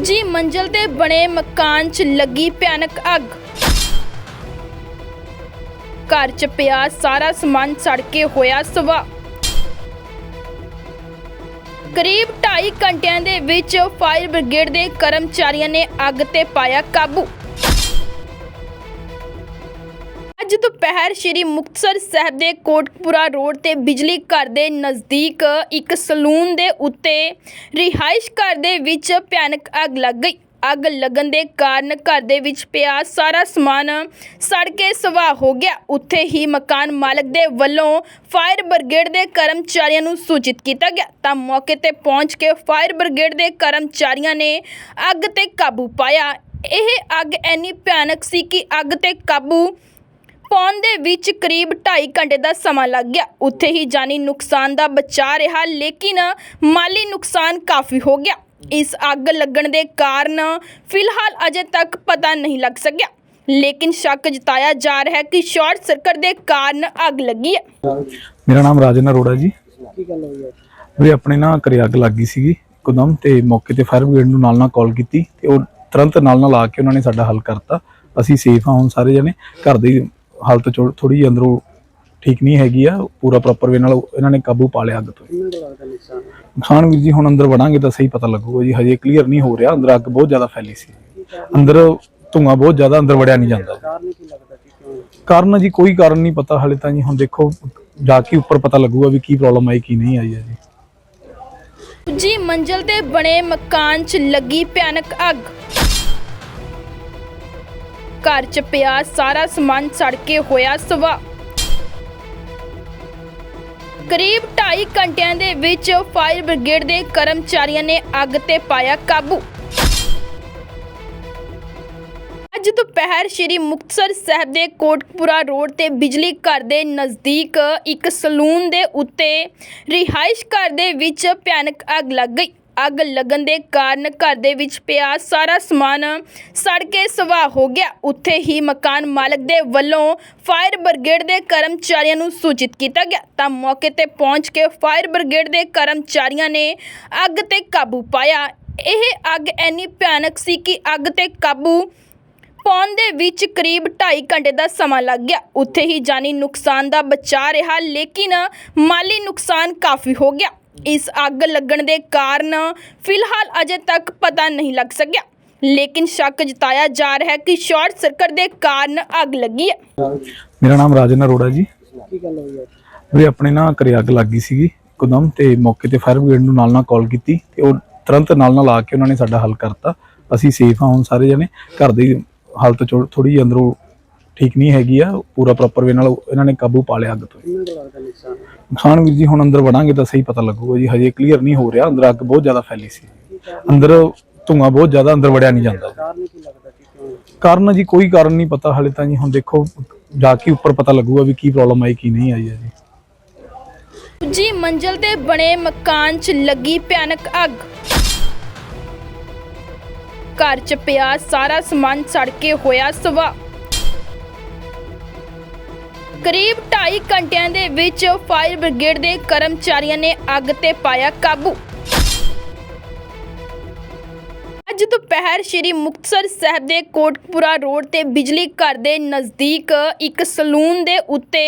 ਦੂਜੀ ਮੰਜ਼ਲ ਤੇ ਬਣੇ ਮਕਾਨ 'ਚ ਲੱਗੀ ਭਿਆਨਕ ਅੱਗ। ਘਰ 'ਚ ਪਿਆ ਸਾਰਾ ਸਮਾਨ ਸੜ ਕੇ ਹੋਇਆ ਸਵਾ। ਕਰੀਬ 2.5 ਘੰਟਿਆਂ ਦੇ ਵਿੱਚ ਫਾਇਰ ਬ੍ਰਿਗੇਡ ਦੇ ਕਰਮਚਾਰੀਆਂ ਨੇ ਅੱਗ ਤੇ ਪਾਇਆ ਕਾਬੂ। ਅੱਜ ਦੁਪਹਿਰ ਸ਼੍ਰੀ ਮੁਕਤਸਰ ਸਾਹਿਬ ਦੇ ਕੋਟਕਪੁਰਾ ਰੋਡ ਤੇ ਬਿਜਲੀ ਘਰ ਦੇ ਨਜ਼ਦੀਕ ਇੱਕ ਸਲੂਨ ਦੇ ਉੱਤੇ ਰਿਹਾਇਸ਼ ਘਰ ਦੇ ਵਿੱਚ ਭਿਆਨਕ ਅੱਗ ਲੱਗ ਗਈ। ਅੱਗ ਲੱਗਣ ਦੇ ਕਾਰਨ ਘਰ ਦੇ ਵਿੱਚ ਪਿਆ ਸਾਰਾ ਸਮਾਨ ਸੜ ਕੇ ਸਵਾਹ ਹੋ ਗਿਆ। ਉੱਥੇ ਹੀ ਮਕਾਨ ਮਾਲਕ ਦੇ ਵੱਲੋਂ ਫਾਇਰ ਬ੍ਰਿਗੇਡ ਦੇ ਕਰਮਚਾਰੀਆਂ ਨੂੰ ਸੂਚਿਤ ਕੀਤਾ ਗਿਆ। ਤਾਂ ਮੌਕੇ ਤੇ ਪਹੁੰਚ ਕੇ ਫਾਇਰ ਬ੍ਰਿਗੇਡ ਦੇ ਕਰਮਚਾਰੀਆਂ ਨੇ ਅੱਗ ਤੇ ਕਾਬੂ ਪਾਇਆ। ਇਹ ਅੱਗ ਇੰਨੀ ਭਿਆਨਕ ਸੀ ਕਿ ਅੱਗ ਤੇ ਕਾਬੂ ਪਾਉਣ ਦੇ ਵਿੱਚ ਕਰੀਬ 2.5 ਘੰਟੇ ਦਾ ਸਮਾਂ ਲੱਗ ਗਿਆ। ਉੱਥੇ ਹੀ ਜਾਨੀ ਨੁਕਸਾਨ ਦਾ ਬਚਾ ਰਿਹਾ ਲੇਕਿਨ ਮਾਲੀ ਨੁਕਸਾਨ ਕਾਫੀ ਹੋ ਗਿਆ। ਇਸ ਅੱਗ ਲੱਗਣ ਦੇ ਕਾਰਨ ਫਿਲਹਾਲ ਅਜੇ ਤੱਕ ਪਤਾ ਨਹੀਂ ਲੱਗ ਸਕਿਆ। ਲੇਕਿਨ ਸ਼ੱਕ ਜਤਾਇਆ ਜਾ ਰਿਹਾ ਹੈ ਕਿ ਸ਼ਾਰਟ ਸਰਕਟ ਦੇ ਕਾਰਨ ਅੱਗ ਲੱਗੀ ਹੈ। ਮੇਰਾ ਨਾਮ ਰਾਜਨ ਅਰੋੜਾ ਜੀ। ਕੀ ਗੱਲ ਹੋਈ ਹੈ? ਵੀਰੇ ਆਪਣੇ ਨਾ ਘਰੇ ਅੱਗ ਲੱਗੀ ਸੀਗੀ ਇੱਕਦਮ ਤੇ ਮੌਕੇ ਤੇ ਫਾਇਰ ਬ੍ਰਿਗੇਡ ਨੂੰ ਨਾਲ ਨਾਲ ਕਾਲ ਕੀਤੀ ਤੇ ਉਹ ਤੁਰੰਤ ਨਾਲ ਨਾਲ ਆ ਕੇ ਉਹਨਾਂ ਨੇ ਸਾਡਾ ਹੱਲ ਕਰਤਾ। ਅਸੀਂ ਸੇਫ ਹਾਂ ਹੁਣ ਸਾਰੇ ਜਣੇ। ਘਰ ਦੀ ਹਾਲਤ ਥੋੜੀ ਅੰਦਰੋਂ ਠੀਕ ਨਹੀਂ ਹੈਗੀ ਆ ਪੂਰਾ ਪ੍ਰੋਪਰ ਵੇ ਨਾਲ ਇਹਨਾਂ ਨੇ ਕਾਬੂ ਪਾ ਲਿਆ ਅੱਗ ਤੋਂ। ਨੁਕਸਾਨ? ਵੀਰ ਜੀ ਹੁਣ ਅੰਦਰ ਵੜਾਂਗੇ ਤਾਂ ਸਹੀ ਪਤਾ ਲੱਗੂਗਾ ਜੀ ਹਜੇ ਕਲੀਅਰ ਨਹੀਂ ਹੋ ਰਿਹਾ ਅੰਦਰ ਅੱਗ ਬਹੁਤ ਜ਼ਿਆਦਾ ਫੈਲੀ ਸੀ। ਅੰਦਰ ਧੂੰਆਂ ਬਹੁਤ ਜ਼ਿਆਦਾ ਅੰਦਰ ਵੜਿਆ ਨਹੀਂ ਜਾਂਦਾ। ਕਾਰਨ ਜੀ ਕੋਈ ਕਾਰਨ ਨਹੀਂ ਪਤਾ ਹਾਲੇ ਤਾਂ ਜੀ ਹੁਣ ਦੇਖੋ ਜਾ ਕੇ ਉੱਪਰ ਪਤਾ ਲੱਗੂਗਾ ਵੀ ਕੀ ਪ੍ਰੋਬਲਮ ਆਈ ਕੀ ਨਹੀਂ ਆਈ ਹੈ ਜੀ। ਦੂਜੀ ਮੰਜ਼ਲ ਤੇ ਬਣੇ ਮਕਾਨ 'ਚ ਲੱਗੀ ਭਿਆਨਕ ਅੱਗ। ਘਰ 'ਚ ਪਿਆ, ਸਾਰਾ ਸਮਾਨ ਸੜ ਕੇ ਹੋਇਆ ਸਵਾ। ਕਰੀਬ 2.5 ਘੰਟਿਆਂ ਦੇ ਵਿੱਚ ਫਾਇਰ ਬ੍ਰਿਗੇਡ ਦੇ ਕਰਮਚਾਰੀਆਂ ਨੇ ਅੱਗ ਤੇ ਪਾਇਆ ਕਾਬੂ। ਅੱਜ ਦੁਪਹਿਰ ਸ਼੍ਰੀ ਮੁਕਤਸਰ ਸਾਹਿਬ ਦੇ ਕੋਟਕਪੁਰਾ ਰੋਡ ਤੇ ਬਿਜਲੀ ਘਰ ਦੇ ਨਜ਼ਦੀਕ ਇੱਕ ਸਲੂਨ ਦੇ ਉੱਤੇ ਰਿਹਾਇਸ਼ ਘਰ ਦੇ ਵਿੱਚ ਭਿਆਨਕ ਅੱਗ ਲੱਗ ਗਈ। ਅੱਗ ਲੱਗਣ ਦੇ ਕਾਰਨ ਘਰ ਦੇ ਵਿੱਚ ਪਿਆ ਸਾਰਾ ਸਮਾਨ ਸੜ ਕੇ ਸਵਾਹ ਹੋ ਗਿਆ। ਉੱਥੇ ਹੀ ਮਕਾਨ ਮਾਲਕ ਦੇ ਵੱਲੋਂ ਫਾਇਰ ਬ੍ਰਿਗੇਡ ਦੇ ਕਰਮਚਾਰੀਆਂ ਨੂੰ ਸੂਚਿਤ ਕੀਤਾ ਗਿਆ। ਤਾਂ ਮੌਕੇ ਤੇ ਪਹੁੰਚ ਕੇ ਫਾਇਰ ਬ੍ਰਿਗੇਡ ਦੇ ਕਰਮਚਾਰੀਆਂ ਨੇ ਅੱਗ ਤੇ ਕਾਬੂ ਪਾਇਆ। ਇਹ ਅੱਗ ਇੰਨੀ ਭਿਆਨਕ ਸੀ ਕਿ ਅੱਗ ਤੇ ਕਾਬੂ ਪਾਉਣ ਦੇ ਵਿੱਚ ਕਰੀਬ 2.5 ਘੰਟੇ ਦਾ ਸਮਾਂ ਲੱਗ ਗਿਆ। ਉੱਥੇ ਹੀ ਜਾਨੀ ਨੁਕਸਾਨ ਦਾ ਬਚਾ ਰਿਹਾ, ਲੇਕਿਨ ਮਾਲੀ ਨੁਕਸਾਨ ਕਾਫੀ ਹੋ ਗਿਆ। ਇਸ ਅੱਗ ਲੱਗਣ ਦੇ ਕਾਰਨ ਫਿਲਹਾਲ ਅਜੇ ਤੱਕ ਪਤਾ ਨਹੀਂ ਲੱਗ ਸਕਿਆ। ਲੇਕਿਨ ਸ਼ੱਕ ਜਤਾਇਆ ਜਾ ਰਿਹਾ ਹੈ ਕਿ ਸ਼ਾਰਟ ਸਰਕਟ ਦੇ ਕਾਰਨ ਅੱਗ ਲੱਗੀ ਹੈ। ਮੇਰਾ ਨਾਮ ਰਾਜਨ ਅਰੋੜਾ ਜੀ। ਕੀ ਗੱਲ ਹੋਈ ਹੈ? ਵੀਰੇ ਆਪਣੇ ਨਾ ਘਰੇ ਅੱਗ ਲੱਗੀ ਸੀਗੀ ਇੱਕਦਮ ਤੇ ਮੌਕੇ ਤੇ ਫਾਇਰ ਬ੍ਰਿਗੇਡ ਨੂੰ ਨਾਲ ਨਾਲ ਕਾਲ ਕੀਤੀ ਤੇ ਉਹ ਤੁਰੰਤ ਨਾਲ ਨਾਲ ਆ ਕੇ ਉਹਨਾਂ ਨੇ ਸਾਡਾ ਹੱਲ ਕਰਤਾ। ਅਸੀਂ ਸੇਫ ਹਾਂ ਹੁਣ ਸਾਰੇ ਜਣੇ। ਘਰ ਦੀ ਹਾਲਤ ਥੋੜੀ ਅੰਦਰੋਂ ਠੀਕ ਨਹੀਂ ਹੈਗੀ ਆ। ਪੂਰਾ ਪ੍ਰੋਪਰ ਵੇ ਨਾਲ ਇਹਨਾਂ ਨੇ ਕਾਬੂ ਪਾ ਲਿਆ ਅੱਗ ਤੋਂ। ਕਿੰਨਾ ਵੀਰ ਜੀ ਹੁਣ ਅੰਦਰ ਵੜਾਂਗੇ ਤਾਂ ਸਹੀ ਪਤਾ ਲੱਗੂਗਾ ਜੀ, ਹਜੇ ਕਲੀਅਰ ਨਹੀਂ ਹੋ ਰਿਹਾ, ਅੰਦਰ ਅੱਗ ਬਹੁਤ ਜ਼ਿਆਦਾ ਫੈਲੀ ਸੀ। ਅੰਦਰ ਧੂੰਆਂ ਬਹੁਤ ਜ਼ਿਆਦਾ ਅੰਦਰ ਵੜਿਆ ਨਹੀਂ ਜਾਂਦਾ। ਕਾਰਨ ਕੀ ਜੀ ਕੋਈ ਕਾਰਨ ਨਹੀਂ ਪਤਾ ਹਾਲੇ ਤਾਂ ਜੀ, ਹੁਣ ਦੇਖੋ, ਜਾ ਕੇ ਉੱਪਰ ਪਤਾ ਲੱਗੂਗਾ ਵੀ ਕੀ ਪ੍ਰੋਬਲਮ ਆਈ, ਕੀ ਨਹੀਂ ਆਈ ਹੈ ਜੀ। ਦੂਜੀ ਮੰਜ਼ਲ ਤੇ ਬਣੇ ਮਕਾਨ 'ਚ ਲੱਗੀ ਭਿਆਨਕ ਅੱਗ। ਘਰ 'ਚ ਪਿਆ ਸਾਰਾ ਸਮਾਨ ਸੜ ਕੇ ਹੋਇਆ ਸਵਾ। ਕਰੀਬ 2.5 ਘੰਟਿਆਂ ਦੇ ਵਿੱਚ ਫਾਇਰ ਬ੍ਰਿਗੇਡ ਦੇ ਕਰਮਚਾਰੀਆਂ ਨੇ ਅੱਗ ਤੇ ਪਾਇਆ ਕਾਬੂ। ਅੱਜ ਦੁਪਹਿਰ ਸ਼੍ਰੀ ਮੁਕਤਸਰ ਸਾਹਿਬ ਦੇ ਕੋਟਕਪੁਰਾ ਰੋਡ ਤੇ ਬਿਜਲੀ ਘਰ ਦੇ ਨਜ਼ਦੀਕ ਇੱਕ ਸਲੂਨ ਦੇ ਉੱਤੇ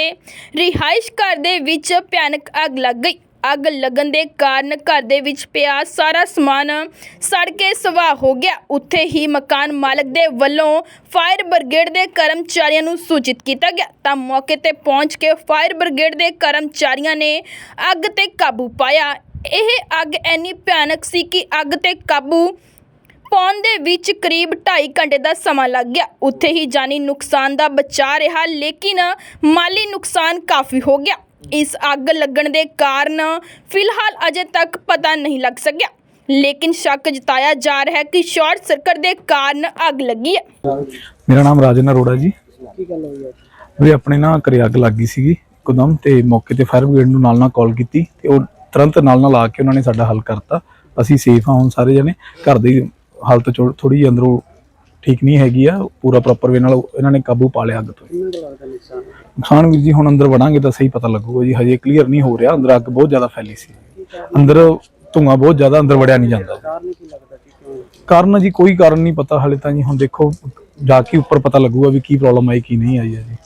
ਰਿਹਾਇਸ਼ ਘਰ ਦੇ ਵਿੱਚ ਭਿਆਨਕ ਅੱਗ ਲੱਗ ਗਈ। ਅੱਗ ਲੱਗਣ ਦੇ ਕਾਰਨ ਘਰ ਦੇ ਵਿੱਚ ਪਿਆ ਸਾਰਾ ਸਮਾਨ ਸੜ ਕੇ ਸਵਾਹ ਹੋ ਗਿਆ। ਉੱਥੇ ਹੀ ਮਕਾਨ ਮਾਲਕ ਦੇ ਵੱਲੋਂ ਫਾਇਰ ਬ੍ਰਿਗੇਡ ਦੇ ਕਰਮਚਾਰੀਆਂ ਨੂੰ ਸੂਚਿਤ ਕੀਤਾ ਗਿਆ। ਤਾਂ ਮੌਕੇ ਤੇ ਪਹੁੰਚ ਕੇ ਫਾਇਰ ਬ੍ਰਿਗੇਡ ਦੇ ਕਰਮਚਾਰੀਆਂ ਨੇ ਅੱਗ ਤੇ ਕਾਬੂ ਪਾਇਆ। ਇਹ ਅੱਗ ਇੰਨੀ ਭਿਆਨਕ ਸੀ ਕਿ ਅੱਗ ਤੇ ਕਾਬੂ ਪਾਉਣ ਦੇ ਵਿੱਚ ਕਰੀਬ 2.5 ਘੰਟੇ ਦਾ ਸਮਾਂ ਲੱਗ ਗਿਆ। ਉੱਥੇ ਹੀ ਜਾਨੀ ਨੁਕਸਾਨ ਦਾ ਬਚਾ ਰਿਹਾ, ਲੇਕਿਨ ਮਾਲੀ ਨੁਕਸਾਨ ਕਾਫੀ ਹੋ ਗਿਆ। ਇਸ ਅੱਗ ਲੱਗਣ ਦੇ ਕਾਰਨ ਫਿਲਹਾਲ ਅਜੇ ਤੱਕ ਪਤਾ ਨਹੀਂ ਲੱਗ ਸਕਿਆ। ਲੇਕਿਨ ਸ਼ੱਕ ਜਤਾਇਆ ਜਾ ਰਿਹਾ ਹੈ ਕਿ ਸ਼ਾਰਟ ਸਰਕਟ ਦੇ ਕਾਰਨ ਅੱਗ ਲੱਗੀ ਹੈ। ਮੇਰਾ ਨਾਮ ਰਾਜਨ ਅਰੋੜਾ ਜੀ। ਕੀ ਗੱਲ ਹੋਈ ਹੈ? ਵੀਰੇ ਆਪਣੇ ਨਾ ਘਰੇ ਅੱਗ ਲੱਗੀ ਸੀਗੀ ਇੱਕਦਮ ਤੇ ਮੌਕੇ ਤੇ ਫਾਇਰ ਬ੍ਰਿਗੇਡ ਨੂੰ ਨਾਲ ਨਾਲ ਕਾਲ ਕੀਤੀ ਤੇ ਉਹ ਤੁਰੰਤ ਨਾਲ ਨਾਲ ਆ ਕੇ ਉਹਨਾਂ ਨੇ ਸਾਡਾ ਹੱਲ ਕਰਤਾ। ਅਸੀਂ ਸੇਫ ਹਾਂ ਹੁਣ ਸਾਰੇ ਜਣੇ। ਘਰ ਦੀ ਹਾਲਤ ਥੋੜੀ ਅੰਦਰੋਂ ਠੀਕ ਨਹੀਂ ਹੈਗੀ ਆ। ਪੂਰਾ ਪ੍ਰੋਪਰ ਵੇ ਨਾਲ ਇਹਨਾਂ ਨੇ ਕਾਬੂ ਪਾ ਲਿਆ ਅੱਗ ਤੋਂ। ਕਿੰਨਾ ਵੀਰ ਜੀ, ਹੁਣ ਅੰਦਰ ਵੜਾਂਗੇ ਤਾਂ ਸਹੀ ਪਤਾ ਲੱਗੂਗਾ ਜੀ, ਹਜੇ ਕਲੀਅਰ ਨਹੀਂ ਹੋ ਰਿਹਾ, ਅੰਦਰ ਅੱਗ ਬਹੁਤ ਜ਼ਿਆਦਾ ਫੈਲੀ ਸੀ। ਅੰਦਰ ਧੂੰਆਂ ਬਹੁਤ ਜ਼ਿਆਦਾ, ਅੰਦਰ ਵੜਿਆ ਨਹੀਂ ਜਾਂਦਾ। ਕਾਰਨ ਕਾਰਨ ਜੀ, ਕੋਈ ਕਾਰਨ ਨਹੀਂ ਪਤਾ ਹਾਲੇ ਤਾਂ ਜੀ, ਹੁਣ ਦੇਖੋ, ਜਾ ਕੇ ਉੱਪਰ ਪਤਾ ਲੱਗੂਗਾ ਵੀ ਕੀ ਪ੍ਰੋਬਲਮ ਆਈ, ਕੀ ਨਹੀਂ ਆਈ ਹੈ ਜੀ।